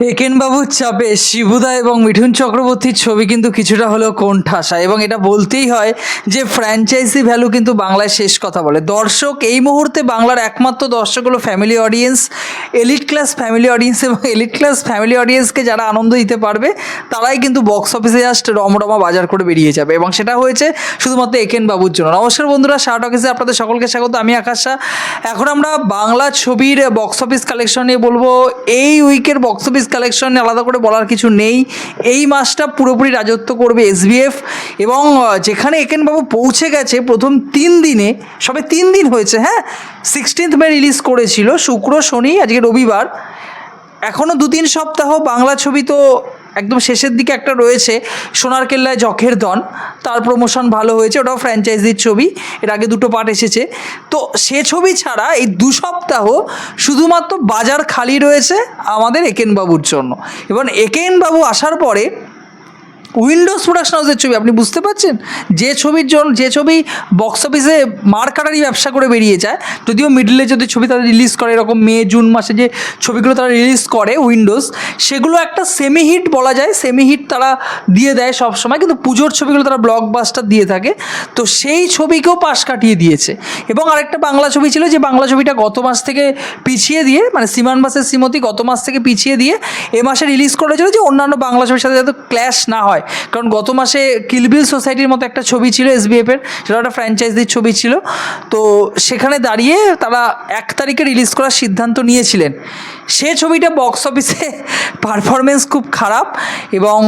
একেন বাবুর চাপে শিবুদা এবং মিঠুন চক্রবর্তীর ছবি কিন্তু কিছুটা হলেও কোণঠাসা এবং এটা বলতেই হয় যে ফ্র্যাঞ্চাইজি ভ্যালু কিন্তু বাংলায় শেষ কথা বলে। দর্শক এই মুহূর্তে বাংলার একমাত্র দর্শক হলো family audience elite class family audience এবং এলিট ক্লাস ফ্যামিলি অডিয়েন্সকে যারা আনন্দ দিতে পারবে, তারাই কিন্তু বক্স অফিসে জাস্ট রমরমা বাজার করে বেরিয়ে যাবে এবং সেটা হয়েছে শুধুমাত্র একেন বাবুর জন্য। নমস্কার বন্ধুরা শার্ট অফিসে আপনাদের সকলকে স্বাগত, আমি আকাশা এখন আমরা বাংলা ছবির বক্স অফিস কালেকশন নিয়ে বলব। এই উইকের বক্স অফিস কালেকশন আলাদা করে বলার কিছু নেই। এই মাসটা পুরোপুরি রাজত্ব করবে এসবিএফ এবং যেখানে একেনবাবু পৌঁছে গেছে প্রথম তিন দিনে, সবে তিন দিন হয়েছে হ্যাঁ? সিক্সটিন্থ মে রিলিজ করেছিল, শুক্র, শনি, আজকে রবিবার। এখনও দু তিন সপ্তাহ বাংলা ছবি তো একদম শেষের দিকে একটা রয়েছে সোনার কেল্লায় জখের দন তার প্রমোশন ভালো হয়েছে, ওটাও ফ্র্যাঞ্চাইজির ছবি। এর আগে দুটো পার্ট এসেছে। তো সে ছবি ছাড়া এই দু সপ্তাহ শুধুমাত্র বাজার খালি রয়েছে আমাদের একেনবাবুর জন্য। এবং একেনবাবু আসার পরে উইন্ডোজ প্রোডাকশন হাউসের ছবি, আপনি বুঝতে পারছেন? যে ছবির জন্য যে ছবি বক্স অফিসে মার কাটারি ব্যবসা করে বেরিয়ে যায়, যদিও মিডলে যদি ছবি তারা রিলিজ করে, এরকম মে, জুন মাসে যে ছবিগুলো তারা রিলিজ করে উইন্ডোজ, সেগুলো একটা সেমি হিট বলা যায় সেমি হিট তারা দিয়ে দেয় সব সময় কিন্তু পুজোর ছবিগুলো তারা ব্লকবাস্টার দিয়ে থাকে। তো সেই ছবিকেও পাশ কাটিয়ে দিয়েছে। এবং আরেকটা বাংলা ছবি ছিল যে বাংলা ছবিটা গত মাস থেকে পিছিয়ে দিয়ে মানে সিমান বাসের শ্রীমতী গত মাস থেকে পিছিয়ে দিয়ে এ মাসে রিলিজ করেছিল যে অন্যান্য বাংলা ছবির সাথে যাতে ক্ল্যাশ না হয়। কারণ গত মাসে কিলবিল সোসাইটির মতো একটা ছবি ছিল এসবিএফের সেটা একটা ফ্র্যাঞ্চাইজির ছবি ছিল। তো সেখানে দাঁড়িয়ে তারা এক তারিখে রিলিজ করার সিদ্ধান্ত নিয়েছিলেন। সে ছবিটা বক্স অফিসে পারফরমেন্স খুব খারাপ এবং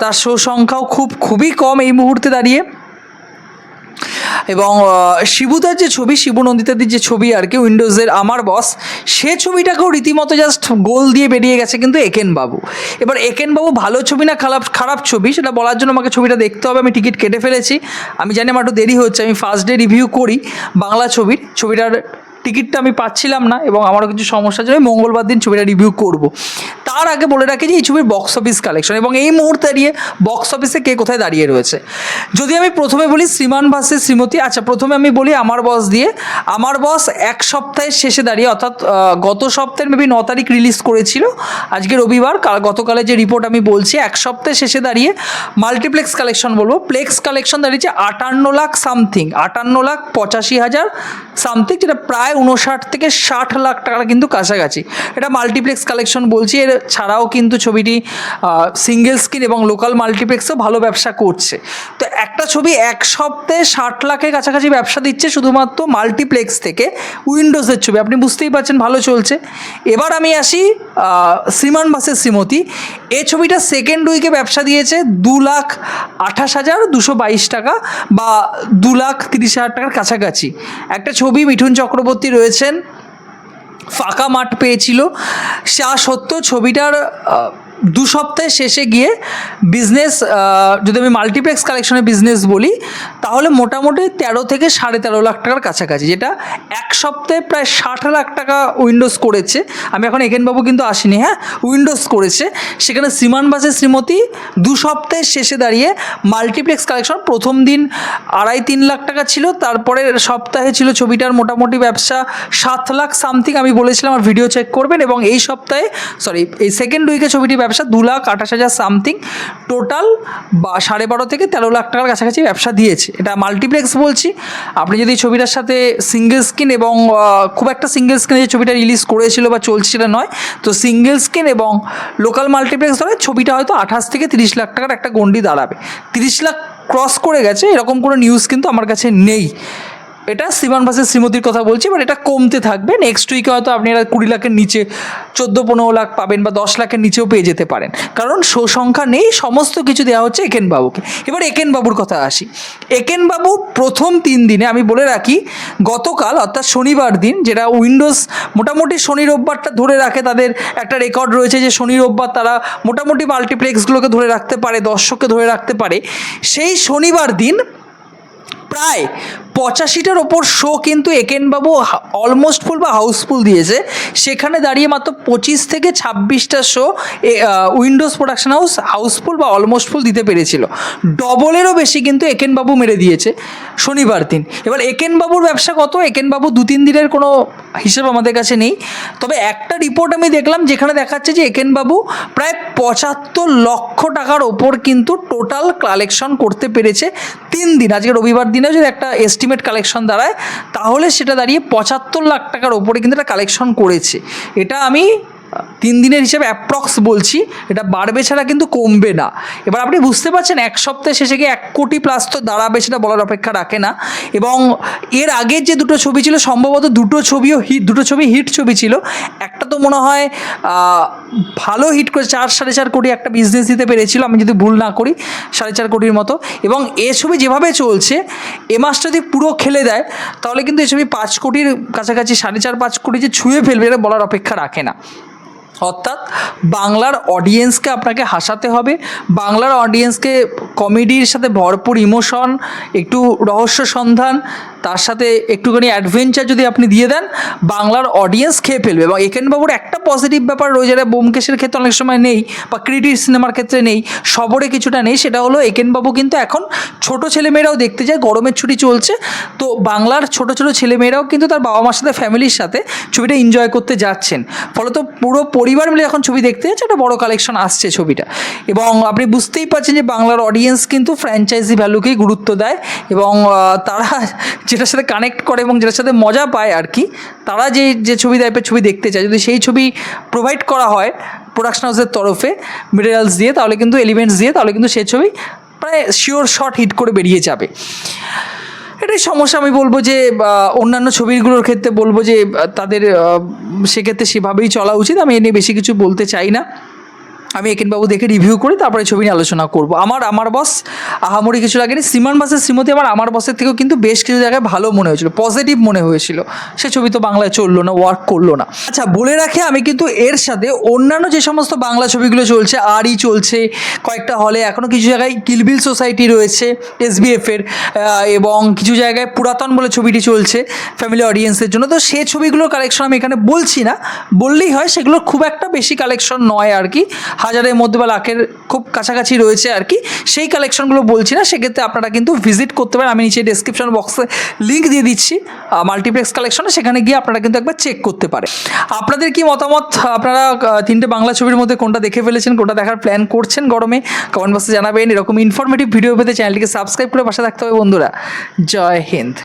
তার শো সংখ্যাও খুব, খুবই কম এই মুহূর্তে দাঁড়িয়ে। এবং শিবুদার যে ছবি, শিবু নন্দিতাদির যে ছবি আর কি, উইন্ডোজের আমার বস, সে ছবিটাকেও রীতিমতো জাস্ট গোল দিয়ে বেরিয়ে গেছে কিন্তু একেন বাবু এবার একেন বাবু ভালো ছবি না খারাপ খারাপ ছবি, সেটা বলার জন্য আমাকে ছবিটা দেখতে হবে, আমি টিকিট কেটে ফেলেছি। আমি জানি আমার একটু দেরি হচ্ছে, আমি ফার্স্ট ডে রিভিউ করি বাংলা ছবির, ছবিটার টিকিটটা আমি পাচ্ছিলাম না এবং আমারও কিছু সমস্যা ছিল মঙ্গলবার দিন ছবিটা রিভিউ করব। তার আগে বলে রাখি যে এই ছবির বক্স অফিস কালেকশন এবং এই মুহূর্তে দাঁড়িয়ে বক্স অফিসে কে কোথায় দাঁড়িয়ে রয়েছে। যদি আমি প্রথমে বলি শ্রীমান ভাসে শ্রীমতী আচ্ছা প্রথমে আমি বলি আমার বস দিয়ে। আমার বস এক সপ্তাহের শেষে দাঁড়িয়ে, অর্থাৎ গত সপ্তাহের মেবি ন তারিখ রিলিজ করেছিল, আজকে রবিবার, কাল- গতকালের যে রিপোর্ট আমি বলছি, এক সপ্তাহের শেষে দাঁড়িয়ে মাল্টিপ্লেক্স কালেকশন বলব। প্লেক্স কালেকশন দাঁড়িয়েছে আটান্ন লাখ সামথিং আটান্ন লাখ পঁচাশি হাজার সামথিং যেটা প্রায় উনষাট থেকে ষাট লাখ টাকার কিন্তু কাছাকাছি। এটা মাল্টিপ্লেক্স কালেকশন বলছি, এর ছাড়াও কিন্তু ছবিটি সিঙ্গেল স্ক্রিন এবং লোকাল মাল্টিপ্লেক্সও ভালো ব্যবসা করছে। তো একটা ছবি এক সপ্তাহে ষাট লাখের কাছাকাছি ব্যবসা দিচ্ছে শুধুমাত্র মাল্টিপ্লেক্স থেকে উইন্ডোজের ছবি। আপনি বুঝতেই পারছেন, ভালো চলছে। এবার আমি আসি শ্রীমান বাসের শ্রীমতী। এ ছবিটা সেকেন্ড উইকে ব্যবসা দিয়েছে দু লাখ আঠাশ হাজার দুশো বাইশ টাকা বা দু লাখ তিরিশ হাজার টাকার কাছাকাছি। একটা ছবি মিঠুন চক্রবর্তী রয়েছেন ফাঁকা মাঠ পেয়েছিল। সা সত্ত্বেও ছবিটার দু সপ্তাহে শেষে গিয়ে বিজনেস যদি আমি মাল্টিপ্লেক্স কালেকশনের বিজনেস বলি, তাহলে মোটামুটি তেরো থেকে সাড়ে তেরো লাখ টাকার কাছাকাছি, যেটা এক সপ্তাহে প্রায় ষাট লাখ টাকা উইন্ডোজ করেছে। আমি এখন একেনবাবু কিন্তু আসিনি হ্যাঁ? উইন্ডোজ করেছে। সেখানে শ্রীমান বাসের শ্রীমতী দু সপ্তাহের শেষে দাঁড়িয়ে মাল্টিপ্লেক্স কালেকশন প্রথম দিন আড়াই তিন লাখ টাকা ছিল তারপরে সপ্তাহে ছিল ছবিটার মোটামুটি ব্যবসা সাত লাখ সামথিং আমি বলেছিলাম আমার ভিডিও চেক করবেন এবং এই সপ্তাহে সরি এই সেকেন্ড উইকে ছবিটি ব্যবসা দু লাখ আঠাশ হাজার সামথিং টোটাল বা সাড়ে বারো থেকে তেরো লাখ টাকার কাছাকাছি ব্যবসা দিয়েছে। এটা মাল্টিপ্লেক্স বলছি। আপনি যদি ছবিটার সাথে সিঙ্গেল স্ক্রিন এবং খুব একটা সিঙ্গেল স্ক্রিনে যে ছবিটা রিলিজ করেছিল বা চলছিল নয়, তো সিঙ্গেল স্ক্রিন এবং লোকাল মাল্টিপ্লেক্স ধরে ছবিটা হয়তো আঠাশ থেকে তিরিশ লাখ টাকার একটা গন্ডি দাঁড়াবে। তিরিশ লাখ ক্রস করে গেছে, এরকম কোনো নিউজ কিন্তু আমার কাছে নেই। এটা শ্রীমান ভাসের শ্রীমতির কথা বলছি বাট এটা কমতে থাকবে। নেক্সট উইকে হয়তো আপনি এটা কুড়ি লাখের নিচে, চোদ্দ পনেরো লাখ পাবেন বা দশ লাখের নিচেও পেয়ে যেতে পারেন। কারণ শো সংখ্যা নেই, সমস্ত কিছু দেওয়া হচ্ছে একেন বাবুকে এবার একেন বাবুর কথা আসি। একেন বাবু প্রথম তিন দিনে, আমি বলে রাখি, গতকাল, অর্থাৎ শনিবার দিন, যেটা উইন্ডোজ, মোটামুটি শনি রোববারটা ধরে রাখে তাদের একটা রেকর্ড রয়েছে যে শনি রোববার তারা মোটামুটি মাল্টিপ্লেক্সগুলোকে ধরে রাখতে পারে, দর্শককে ধরে রাখতে পারে। সেই শনিবার দিন, প্রায় পঁচাশিটার ওপর শো কিন্তু একেনবাবু অলমোস্ট ফুল বা হাউসফুল দিয়েছে। সেখানে দাঁড়িয়ে মাত্র পঁচিশ থেকে ছাব্বিশটা show windows production house housefull বা অলমোস্ট ফুল দিতে পেরেছিল। ডবলেরও বেশি কিন্তু একেনবাবু মেরে দিয়েছে শনিবার দিন। এবার একেনবাবুর ব্যবসা কত? একেনবাবু দু তিন দিনের কোনো হিসেব আমাদের কাছে নেই। তবে একটা রিপোর্ট আমি দেখলাম যেখানে দেখাচ্ছে যে একেনবাবু প্রায় পঁচাত্তর লক্ষ টাকার ওপর কিন্তু টোটাল কালেকশন করতে পেরেছে তিন দিন। আজকে রবিবার দিনেও যদি একটা এস্টিমেট কালেকশন দাঁড়ায়, তাহলে সেটা দাঁড়িয়ে পঁচাত্তর লাখ টাকার ওপরে কিন্তু এটা কালেকশন করেছে। এটা আমি তিন দিনের হিসেবে অ্যাপ্রক্স বলছি, এটা বাড়বে ছাড়া কিন্তু কমবে না। এবার আপনি বুঝতে পারছেন, এক সপ্তাহে শেষে গিয়ে এক কোটি প্লাস তো দাঁড়াবে সেটা বলার অপেক্ষা রাখে না। এবং এর আগের যে দুটো ছবি ছিল, সম্ভবত দুটো ছবিও হিট দুটো ছবি হিট ছবি ছিল, একটা তো মনে হয় ভালো হিট করে চার, সাড়ে চার কোটি একটা বিজনেস দিতে পেরেছিল, আমি যদি ভুল না করি, সাড়ে চার কোটির মতো। এবং এ ছবি যেভাবে চলছে, এ মাসটা যদি পুরো খেলে দেয়, তাহলে কিন্তু এ ছবি পাঁচ কোটির কাছাকাছি, সাড়ে চার, পাঁচ কোটি যে ছুঁয়ে ফেলবে, এটা বলার অপেক্ষা রাখে না। অর্থাৎ বাংলার অডিয়েন্সকে আপনাকে হাসাতে হবে। বাংলার অডিয়েন্সকে কমেডির সাথে ভরপুর ইমোশন একটু রহস্য সন্ধান তার সাথে একটুখানি অ্যাডভেঞ্চার যদি আপনি দিয়ে দেন, বাংলার অডিয়েন্স খেয়ে ফেলবে। এবং একেনবাবুর একটা পজিটিভ ব্যাপার রয়েছে যেটা বোমকেশের ক্ষেত্রে অনেক সময় নেই বা ক্রিটিক সিনেমার ক্ষেত্রে নেই সবরে কিছুটা নেই, সেটা হলো একেনবাবু কিন্তু এখন ছোট ছেলেমেয়েরাও দেখতে যায়, গরমের ছুটি চলছে। তো বাংলার ছোট ছোট ছেলেমেয়েরাও কিন্তু তার বাবা মার সাথে ফ্যামিলির সাথে ছবিটা এনজয় করতে যাচ্ছেন। ফলত পুরো পরিবার মিলে এখন ছবি দেখতে যাচ্ছে, একটা বড় কালেকশন আসছে ছবিটা। এবং আপনি বুঝতেই পারছেন যে, বাংলার অডিয়েন্স কিন্তু ফ্র্যাঞ্চাইজি ভ্যালুকেই গুরুত্ব দেয়। এবং তারা যেটার সাথে কানেক্ট করে এবং যেটার সাথে মজা পায় আর কি, তারা যে যে ছবি টাইপের ছবি দেখতে চায়, যদি সেই ছবি প্রোভাইড করা হয় প্রোডাকশন হাউসের তরফে মেটেরিয়ালস দিয়ে, তাহলে কিন্তু এলিমেন্টস দিয়ে, তাহলে কিন্তু সেই ছবি প্রায় শিওর শট হিট করে বেরিয়ে যাবে। এটাই সমস্যা আমি বলব যে অন্যান্য ছবিগুলোর ক্ষেত্রে বলব যে, তাদের সেক্ষেত্রে সেভাবেই চলা উচিত। আমি এ নিয়ে বেশি কিছু বলতে চাই না। আমি একেনবাবু দেখে রিভিউ করি তারপরে ছবি নিয়ে আলোচনা করব। আমার আমার বস আহামরি কিছু লাগেনি। সিমান বাসের শ্রীমতী আমার আমার বসের থেকেও কিন্তু বেশ কিছু জায়গায় ভালো মনে হয়েছিল পজিটিভ মনে হয়েছিল। সে ছবি তো বাংলায় চলল না ওয়ার্ক করল না। আচ্ছা বলে রাখে আমি কিন্তু এর সাথে অন্যান্য যে সমস্ত বাংলা ছবিগুলো চলছে, আরই চলছে, কয়েকটা হলে এখনও কিছু জায়গায় কিলবিল সোসাইটি রয়েছে এসবিএফের এবং কিছু জায়গায় পুরাতন বলে ছবিটি চলছে ফ্যামিলি অডিয়েন্সের জন্য। তো সে ছবিগুলোর কালেকশন আমি এখানে বলছি না, বললেই হয় সেগুলোর খুব একটা বেশি কালেকশন নয় আর কি। হাজারের মধ্যে বা লাখের খুব কাছাকাছি রয়েছে আর কি। সেই কালেকশনগুলো বলছি না, সেক্ষেত্রে আপনারা কিন্তু ভিজিট করতে পারেন। আমি নিচে ডেসক্রিপশন বক্সে লিঙ্ক দিয়ে দিচ্ছি মাল্টিপ্লেক্স কালেকশনে সেখানে গিয়ে আপনারা কিন্তু একবার চেক করতে পারে আপনাদের কি মতামত? আপনারা তিনটে বাংলা ছবির মধ্যে কোনটা দেখে ফেলেছেন, কোনটা দেখার প্ল্যান করছেন গরমে? কমেন্ট বক্সে জানাবেন। এরকম ইনফরমেটিভ ভিডিও পেতে চ্যানেলটিকে সাবস্ক্রাইব করে পাশে থাকতে হবে বন্ধুরা। জয় হিন্দ।